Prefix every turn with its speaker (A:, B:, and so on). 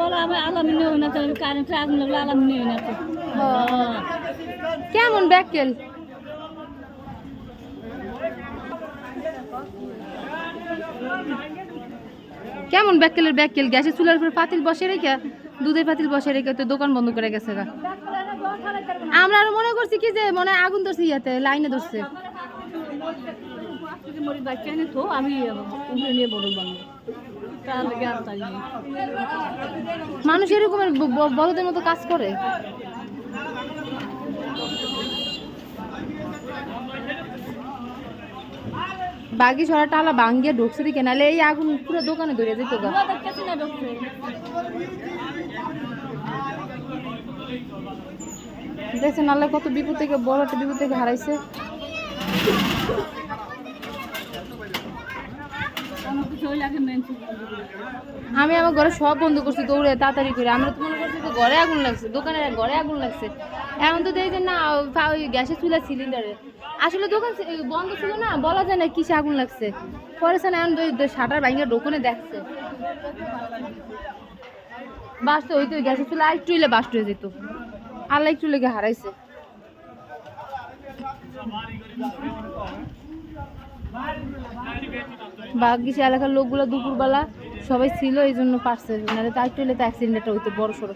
A: বলো আমি না আগুন লাগল না তো।
B: কেমন ব্যাকেল? কেমন ব্যাকেলের ব্যাকেল? গ্যাসের চুলার উপর পাতিল বসে রেখে দুধের পাতিল বসে রেখে তো দোকান বন্ধ করে গেছে গা। আমরা আরও মনে করছি কি যে মনে আগুন ধরছে ইয়াতে লাইনে ধরছে।
A: আমি
B: মানুষ এরকমের বড়দের মতো কাজ করে। বাকি ছড়া টালা ভাঙ্গিয়ে ঢুকছে দিকে নাহলে এই আগুন পুরো দোকানে ধরে যেত। দেখছেন নাহলে কত বিপদ থেকে, বড় একটা বিপদ থেকে হারাইছে
A: আমার কিছু হইলে আগে মেন
B: আমি আমার ঘরে সব বন্ধ করছি, দৌড়ে তাড়াতাড়ি করে। আমরা তো মনে করছি ঘরে আগুন লাগছে, দোকানের ঘরে আগুন লাগছে। এখন তো দেখছেন না ওই গ্যাসের চুলা সিলিন্ডারে। আসলে দোকান বন্ধ ছিল না, বলা যায় না কিসে আগুন লাগছে। পরে সে এখন শাটার ভাঙে দোকানে দেখছে। ওই তো ওই গ্যাসের চুলা আরেকটু হইলে বাস্ট হয়ে যেত। আল্লাহ একটু লেগে হারাইছে। বাগিচা এলাকার লোকগুলো দুপুরবেলা সবাই ছিল এই জন্য পারছে। নাহলে একটু হলে তো অ্যাক্সিডেন্টটা হইতো বড় সড়ো